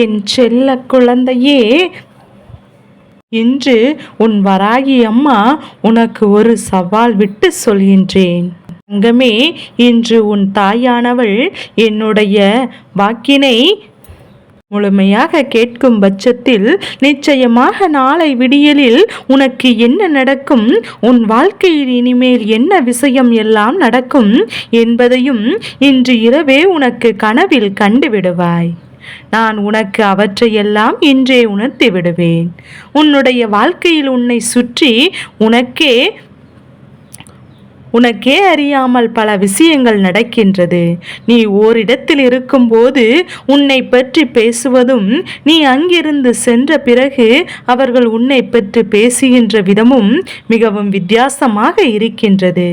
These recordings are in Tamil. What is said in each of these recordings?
என் செல்ல குழந்தையே இன்று உன் வராகி அம்மா உனக்கு ஒரு சவால் விட்டு சொல்கின்றேன். தங்கமே இன்று உன் தாயானவள் என்னுடைய வாக்கினை முழுமையாக கேட்கும் பட்சத்தில் நிச்சயமாக நாளை விடியலில் உனக்கு என்ன நடக்கும்? உன் வாழ்க்கையில் இனிமேல் என்ன விஷயம் எல்லாம் நடக்கும் என்பதையும் இன்று இரவே உனக்கு கனவில் கண்டுவிடுவாய் நான் உனக்கு அவற்றையெல்லாம் இன்றே உணர்த்தி விடுவேன். உன்னுடைய வாழ்க்கையில் உன்னை சுற்றி உனக்கே உனக்கே அறியாமல் பல விஷயங்கள் நடக்கின்றது. நீ ஓரிடத்தில் இருக்கும்போது உன்னை பற்றி பேசுவதும் நீ அங்கிருந்து சென்ற பிறகு அவர்கள் உன்னை பற்றி பேசுகின்ற விதமும் மிகவும் வித்தியாசமாக இருக்கின்றது.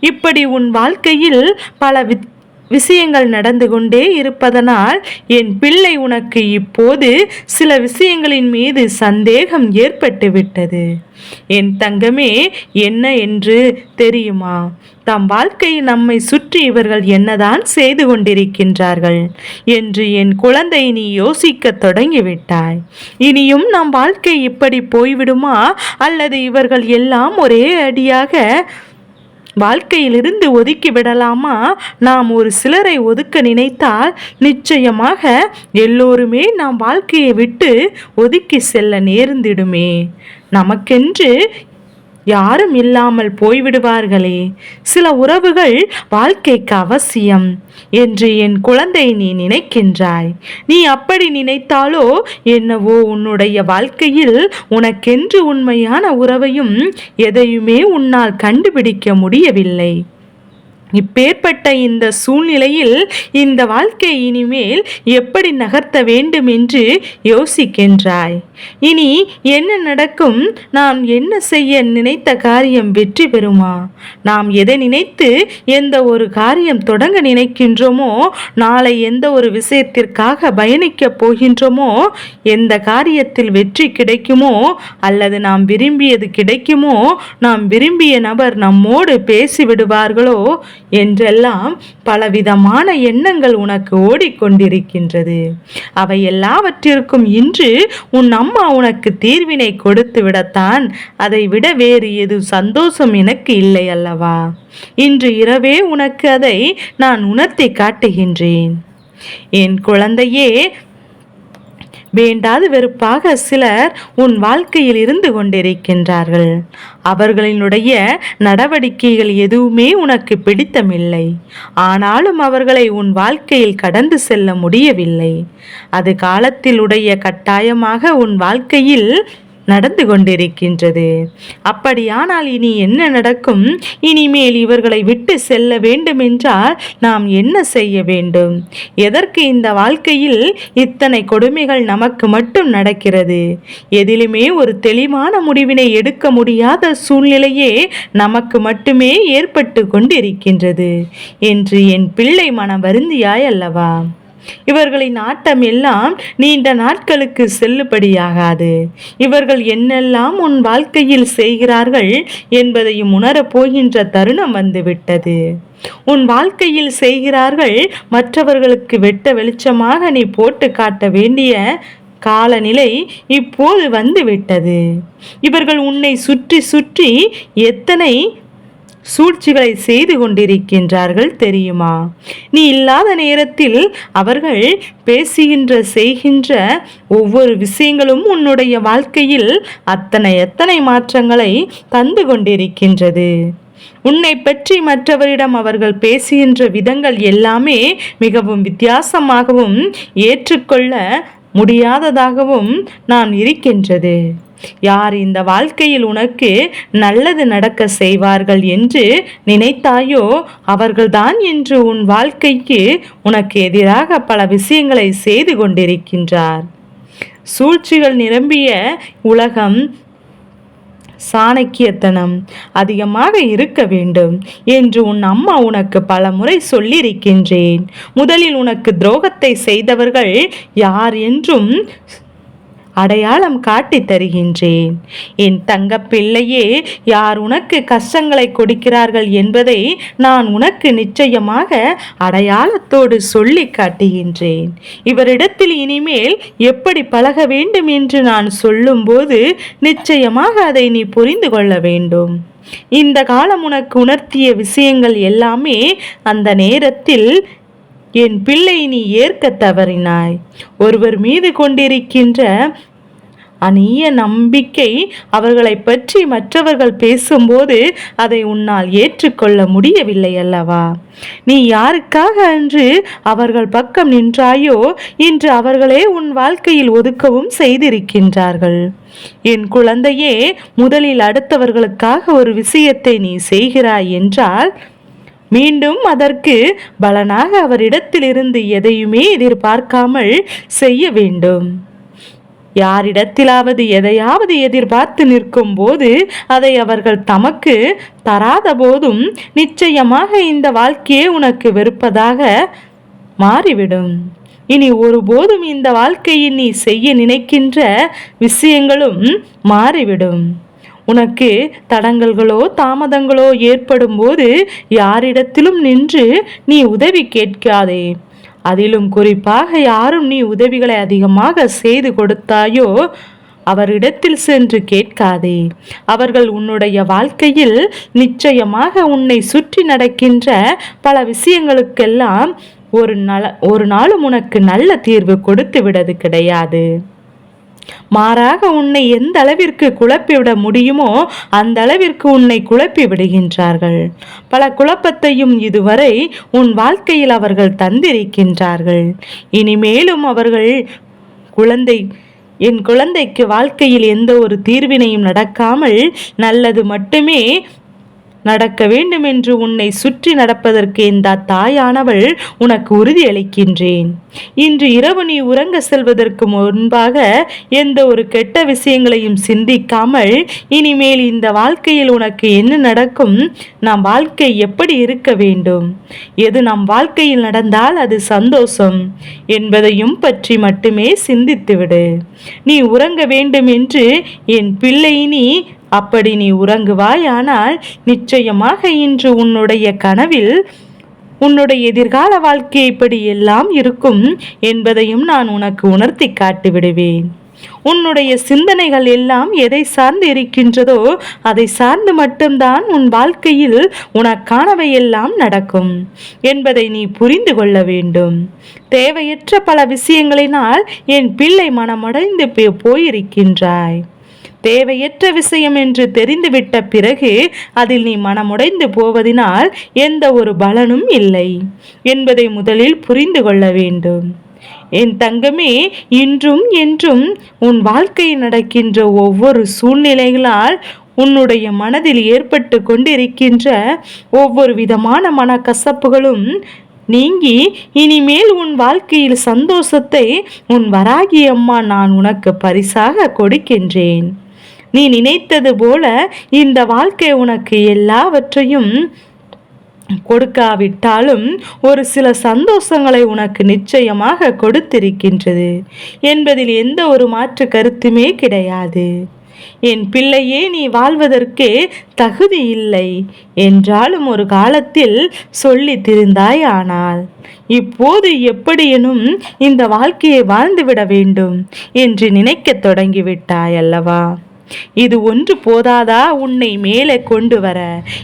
இப்படி உன் வாழ்க்கையில் பல வித் விஷயங்கள் நடந்து கொண்டே இருப்பதனால் என் பிள்ளை உனக்கு இப்போது சில விஷயங்களின் மீது சந்தேகம் ஏற்பட்டு விட்டது என் தங்கமே என்ன என்று தெரியுமா? தம் வாழ்க்கையில் நம்மை சுற்றி இவர்கள் என்னதான் செய்து கொண்டிருக்கின்றார்கள் என்று என் குழந்தை நீ யோசிக்க தொடங்கிவிட்டாய். இனியும் நம் வாழ்க்கை இப்படி போய்விடுமா? அல்லது இவர்கள் எல்லாம் ஒரே அடியாக வாழ்க்கையிலிருந்து ஒதுக்கி விடலாமா? நாம் ஒரு சிலரை ஒதுக்க நினைத்தால் நிச்சயமாக எல்லோருமே நாம் வாழ்க்கையை விட்டு ஒதுக்கி செல்ல நேர்ந்திடுமே. நமக்கென்று யாரும் இல்லாமல் போய்விடுவார்களே. சில உறவுகள் வாழ்க்கைக்கு அவசியம் என்று என் குழந்தை நீ நினைக்கின்றாய். நீ அப்படி நினைத்தாலோ என்னவோ உன்னுடைய வாழ்க்கையில் உனக்கென்று உண்மையான உறவையும் எதையுமே உன்னால் கண்டுபிடிக்க முடியவில்லை. இப்பேற்பட்ட இந்த சூழ்நிலையில் இந்த வாழ்க்கை இனிமேல் எப்படி நகர்த்த வேண்டும் என்று யோசிக்கின்றாய். இனி என்ன நடக்கும்? நாம் என்ன செய்ய நினைத்த காரியம் வெற்றி பெறுமா? நாம் எதை நினைத்து எந்த ஒரு காரியம் தொடங்க நினைக்கின்றோமோ நாளை எந்த ஒரு விஷயத்திற்காக பயணிக்கப் போகின்றோமோ எந்த காரியத்தில் வெற்றி கிடைக்குமோ அல்லது நாம் விரும்பியது கிடைக்குமோ நாம் விரும்பிய நபர் நம்மோடு பேசிவிடுவார்களோ என்றெல்லாம் பலவிதமான எண்ணங்கள் உனக்கு ஓடிக்கொண்டிருக்கின்றது. அவை எல்லாவற்றிற்கும் இன்று உன் அம்மா உனக்கு தீர்வினை கொடுத்து விடத்தான் அதை விட வேறு எது சந்தோஷம் எனக்கு இல்லை அல்லவா? இன்று இரவே உனக்கு அதை நான் உணர்த்தி காட்டுகின்றேன். என் குழந்தையே வேண்டாத வெறுப்பாக சிலர் உன் வாழ்க்கையில் இருந்து கொண்டிருக்கின்றார்கள். அவர்களினுடைய நடவடிக்கைகள் எதுவுமே உனக்கு பிடித்தமில்லை. ஆனாலும் அவர்களை உன் வாழ்க்கையில் கடந்து செல்ல முடியவில்லை. அது காலத்தில் உடைய கட்டாயமாக உன் வாழ்க்கையில் நடந்து கொண்டிருக்கின்றது. அப்படியானால் இனி என்ன நடக்கும்? இனிமேல் இவர்களை விட்டு செல்ல வேண்டுமென்றால் நாம் என்ன செய்ய வேண்டும்? எதற்கு இந்த வாழ்க்கையில் இத்தனை கொடுமைகள் நமக்கு மட்டும் நடக்கிறது? எதிலுமே ஒரு தெளிவான முடிவினை எடுக்க முடியாத சூழ்நிலையே நமக்கு மட்டுமே ஏற்பட்டு கொண்டிருக்கின்றது. என்று என் பிள்ளை மனம் வருந்தியாய் அல்லவா? இவர்களின் ஆட்டம் எல்லாம் நீண்ட நாட்களுக்கு செல்லுபடியாகாது. இவர்கள் என்னெல்லாம் உன் வாழ்க்கையில் செய்கிறார்கள் என்பதையும் உணரப் போகின்ற தருணம் வந்துவிட்டது. உன் வாழ்க்கையில் செய்கிறார்கள் மற்றவர்களுக்கு வெட்ட வெளிச்சமாக நீ போட்டு காட்ட வேண்டிய காலநிலை இப்போது வந்துவிட்டது. இவர்கள் உன்னை சுற்றி சுற்றி எத்தனை சூழ்ச்சிகளை செய்து கொண்டிருக்கின்றார்கள் தெரியுமா? நீ இல்லாத நேரத்தில் அவர்கள் பேசுகின்ற செய்கின்ற ஒவ்வொரு விஷயங்களும் உன்னுடைய வாழ்க்கையில் அத்தனை எத்தனை மாற்றங்களை தந்து கொண்டிருக்கின்றது. உன்னை பற்றி மற்றவரிடம் அவர்கள் பேசுகின்ற விதங்கள் எல்லாமே மிகவும் வித்தியாசமாகவும் ஏற்றுக்கொள்ள முடியாததாகவும் நான் இருக்கின்றது. யார் இந்த வாழ்க்கையில் உனக்கு நல்லது நடக்க செய்வார்கள் என்று நினைத்தாயோ அவர்கள்தான் இன்று உன் வாழ்க்கைக்கு உனக்கு எதிராக பல விஷயங்களை செய்து கொண்டிருக்கின்றார். சூழ்ச்சிகள் நிரம்பிய உலகம் சாணக்கியத்தனம் அதிகமாக இருக்க வேண்டும் என்று உன் அம்மா உனக்கு பல முறை சொல்லியிருக்கின்றேன். முதலில் உனக்கு துரோகத்தை செய்தவர்கள் யார் என்றும் அடையாளம் காட்டித் தருகின்றேன். என் தங்க பிள்ளையே யார் உனக்கு கஷ்டங்களை கொடுக்கிறார்கள் என்பதை நான் உனக்கு நிச்சயமாக அடையாளத்தோடு சொல்லி காட்டுகின்றேன். இவரிடத்தில் இனிமேல் எப்படி பழக வேண்டும் என்று நான் சொல்லும்போது நிச்சயமாக அதை நீ புரிந்து கொள்ள வேண்டும். இந்த காலம் உனக்கு உணர்த்திய விஷயங்கள் எல்லாமே அந்த நேரத்தில் என் பிள்ளை நீ ஏற்க தவறினாய். ஒருவர் மீது கொண்டிருக்கின்ற அந்நிய நம்பிக்கை அவர்களை பற்றி மற்றவர்கள் பேசும்போது அதை உன்னால் ஏற்றுக்கொள்ள முடியவில்லை அல்லவா? நீ யாருக்காக அன்று அவர்கள் பக்கம் நின்றாயோ இன்று அவர்களே உன் வாழ்க்கையில் ஒதுக்கவும் செய்திருக்கின்றார்கள். என் குழந்தையே முதலில் அடுத்தவர்களுக்காக ஒரு விஷயத்தை நீ செய்கிறாய் என்றால் மீண்டும் அதற்கு பலனாக அவரிடத்திலிருந்து எதையுமே எதிர்பார்க்காமல் செய்ய வேண்டும். யாரிடத்திலாவது எதையாவது எதிர்பார்த்து நிற்கும் போது அதை அவர்கள் தமக்கு தராத போதும் நிச்சயமாக இந்த வாழ்க்கையே உனக்கு வெறுப்பதாக மாறிவிடும். இனி ஒருபோதும் இந்த வாழ்க்கையில் நீ செய்ய நினைக்கின்ற விஷயங்களும் மாறிவிடும். உனக்கு தடங்கல்களோ தாமதங்களோ ஏற்படும் போது யாரிடத்திலும் நின்று நீ உதவி கேட்காதே. அதிலும் குறிப்பாக யாரும் நீ உதவிகளை அதிகமாக செய்து கொடுத்தாயோ அவரிடத்தில் சென்று கேட்காதே. அவர்கள் உன்னுடைய வாழ்க்கையில் நிச்சயமாக உன்னை சுற்றி நடக்கின்ற பல விஷயங்களுக்கெல்லாம் ஒரு நல ஒரு நாளும் உனக்கு நல்ல தீர்வு கொடுத்து விடது கிடையாது. மாறாக உன்னை எந்த அளவிற்கு குழப்பிவிட முடியுமோ அந்த அளவிற்கு உன்னை குழப்பி விடுகின்றார்கள். பல குழப்பத்தையும் இதுவரை உன் வாழ்க்கையில் அவர்கள் தந்திருக்கின்றார்கள். இனிமேலும் அவர்கள் குழந்தை என் குழந்தைக்கு வாழ்க்கையில் எந்த ஒரு தீர்வினையும் நடக்காமல் நல்லது மட்டுமே நடக்க வேண்டும் என்று உன்னை சுற்றி நடப்பதற்கு இந்த தாயானவள் உனக்கு உறுதியளிக்கின்றேன் இன்று இரவு நீ உறங்க செல்வதற்கு முன்பாக எந்த ஒரு கெட்ட விஷயங்களையும் சிந்திக்காமல் இனிமேல் இந்த வாழ்க்கையில் உனக்கு என்ன நடக்கும்? நம் வாழ்க்கை எப்படி இருக்க வேண்டும்? எது நம் வாழ்க்கையில் நடந்தால் அது சந்தோஷம் என்பதையும் பற்றி மட்டுமே சிந்தித்துவிடு. நீ உறங்க வேண்டும் என்று என் பிள்ளை நீ அப்படி நீ உறங்குவாய் ஆனால் நிச்சயமாக இன்று உன்னுடைய கனவில் உன்னுடைய எதிர்கால வாழ்க்கை இப்படி எல்லாம் இருக்கும் என்பதையும் நான் உனக்கு உணர்த்தி காட்டி விடுவேன். உன்னுடைய சிந்தனைகள் எல்லாம் எதை சார்ந்து இருக்கின்றதோ அதை சார்ந்து மட்டும்தான் உன் வாழ்க்கையில் உனக்கானவை எல்லாம் நடக்கும் என்பதை நீ புரிந்து கொள்ள வேண்டும். தேவையற்ற பல விஷயங்களினால் என் பிள்ளை மனமடைந்து போயிருக்கின்றாய். தேவையற்ற விஷயம் என்று தெரிந்துவிட்ட பிறகு அதில் நீ மனமுடைந்து போவதினால் எந்த ஒரு பலனும் இல்லை என்பதை முதலில் புரிந்து கொள்ள வேண்டும். என் தங்கமே இன்றும் என்றும் உன் வாழ்க்கையில் நடக்கின்ற ஒவ்வொரு சூழ்நிலைகளால் உன்னுடைய மனதில் ஏற்பட்டு கொண்டிருக்கின்ற ஒவ்வொரு விதமான மனக்கசப்புகளும் நீங்கி இனிமேல் உன் வாழ்க்கையில் சந்தோஷத்தை உன் வராகி அம்மா நான் உனக்கு பரிசாக கொடுக்கின்றேன். நீ நினைத்தது போல இந்த வாழ்க்கை உனக்கு எல்லாவற்றையும் கொடுக்காவிட்டாலும் ஒரு சில சந்தோஷங்களை உனக்கு நிச்சயமாக கொடுத்திருக்கின்றது. என்பதில் எந்த ஒரு மாற்று கருத்துமே கிடையாது. என் பிள்ளையே நீ வாழ்வதற்கே தகுதி இல்லை என்றாலும் ஒரு காலத்தில் சொல்லி திருந்தாய் ஆனால் இப்போது எப்படியெனும் இந்த வாழ்க்கையை வாழ்ந்துவிட வேண்டும் என்று நினைக்கத் தொடங்கிவிட்டாய் அல்லவா இது ஒன்று போதாதா? உன்னை மேலே கொண்டு வர.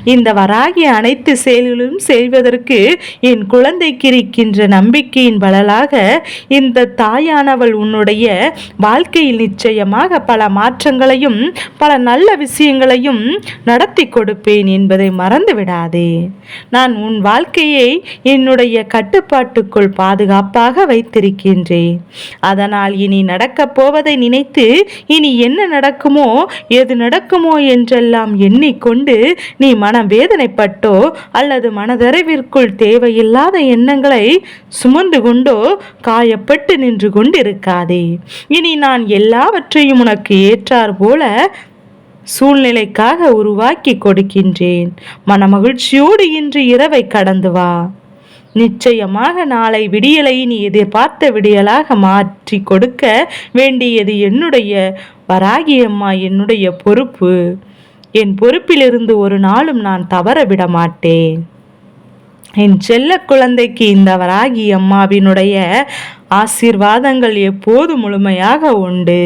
இந்த வராகி அனைத்து செயல்களும் செய்வதற்கு என் குழந்தைக்கு இருக்கின்ற நம்பிக்கையின் பலலாக இந்த தாயானவள் உன்னுடைய வாழ்க்கையில் நிச்சயமாக பல மாற்றங்களையும் பல நல்ல விஷயங்களையும் நடத்தி கொடுப்பேன் என்பதை மறந்து விடாதே நான் உன் வாழ்க்கையை என்னுடைய கட்டுப்பாட்டுக்குள் பாதுகாப்பாக வைத்திருக்கின்றேன். அதனால் இனி நடக்கப் போவதை நினைத்து இனி என்ன நடக்குமோ எது நடக்குமோ என்றெல்லாம் எண்ணிக்கொண்டு நீ மன வேதனைப்பட்டோ? அல்லது மனதறிவிற்குள் தேவையில்லாத எண்ணங்களை சுமந்து கொண்டோ? காயப்பட்டு நின்று கொண்டிருக்காதே. இனி நான் எல்லாவற்றையும் உனக்கு ஏற்றார் போல சூழ்நிலைக்காக உருவாக்கி கொடுக்கின்றேன். மனமகிழ்ச்சியோடு இன்று இரவை கடந்து வா. நிச்சயமாக நாளை விடியலை நீ எதிர்பார்த்த விடியலாக மாற்றி கொடுக்க வேண்டியது என்னுடைய. வராகியம்மா என்னுடைய பொறுப்பு. என் பொறுப்பிலிருந்து ஒரு நாளும் நான் தவற விட மாட்டேன். என் செல்ல குழந்தைக்கு இந்த வராகி அம்மாவினுடைய ஆசீர்வாதங்கள் எப்போது முழுமையாக உண்டு?